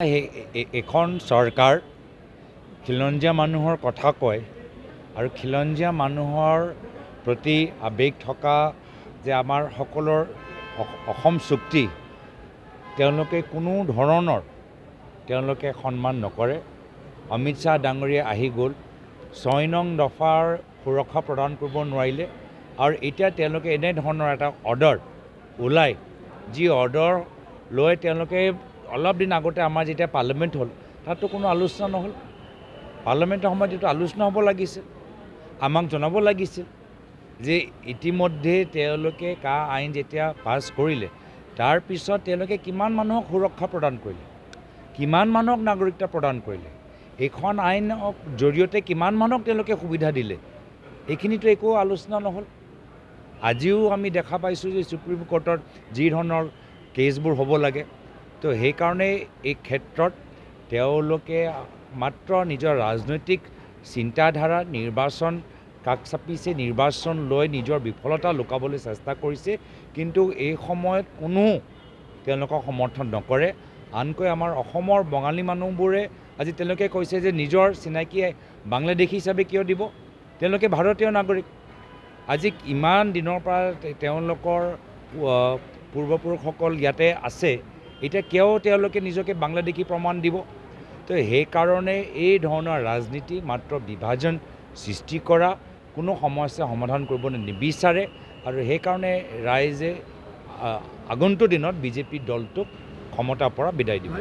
এখন চৰকাৰ খিলঞ্জীয়া মানুহৰ কথা কয় আৰু খিলঞ্জীয়া মানুহৰ প্ৰতি আৱেগ থকা যে আমাৰ সকলৰ অস- অসম চুক্তি তেওঁলোকে কোনো ধৰণৰ তেওঁলোকে সন্মান নকৰে। অমিত শ্বাহ ডাঙৰীয়া আহি গ'ল। ছয় নং দফাৰ সুৰক্ষা প্ৰদান কৰিব নোৱাৰিলে আৰু এতিয়া তেওঁলোকে এনেধৰণৰ এটা অৰ্ডাৰ ওলায়। যি অৰ্ডাৰ লৈ তেওঁলোকে অলপ দিন আগতে আমাৰ যেতিয়া পাৰ্লিয়ামেণ্ট হ'ল তাততো কোনো আলোচনা নহ'ল। পাৰ্লিয়ামেণ্টৰ সময়ত যিটো আলোচনা হ'ব লাগিছিল আমাক জনাব লাগিছিল যে ইতিমধ্যে তেওঁলোকে কা আইন যেতিয়া পাছ কৰিলে তাৰপিছত তেওঁলোকে কিমান মানুহক সুৰক্ষা প্ৰদান কৰিলে, কিমান মানুহক নাগৰিকত্ব প্ৰদান কৰিলে, এইখন আইনৰ জৰিয়তে কিমান মানুহক তেওঁলোকে সুবিধা দিলে, এইখিনিতো একো আলোচনা নহ'ল। আজিও আমি দেখা পাইছোঁ যে ছুপ্ৰিম কোৰ্টত যি ধৰণৰ কেছবোৰ হ'ব লাগে তো সেইকাৰণে এই ক্ষেত্ৰত তেওঁলোকে মাত্ৰ নিজৰ ৰাজনৈতিক চিন্তাধাৰা নিৰ্বাচন কাষ চাপিছে নিৰ্বাচন লৈ নিজৰ বিফলতা লুকাবলৈ চেষ্টা কৰিছে। কিন্তু এই সময়ত কোনো তেওঁলোকক সমৰ্থন নকৰে। আনকৈ আমাৰ অসমৰ বঙালী মানুহবোৰে আজি তেওঁলোকে কৈছে যে নিজৰ চিনাকি বাংলাদেশী হিচাপে কিয় দিব? তেওঁলোকে ভাৰতীয় নাগৰিক। আজি ইমান দিনৰ পৰা তেওঁলোকৰ পূৰ্বপুৰুষসকল ইয়াতে আছে। এতিয়া কিয় তেওঁলোকে নিজকে বাংলাদেশী প্ৰমাণ দিব? তো সেইকাৰণে এই ধৰণৰ ৰাজনীতি মাত্ৰ বিভাজন সৃষ্টি কৰা কোনো সমস্যা সমাধান কৰিব নিবিচাৰে আৰু সেইকাৰণে ৰাইজে আগন্তুক দিনত বিজেপি দলটোক ক্ষমতাৰ পৰা বিদায় দিব।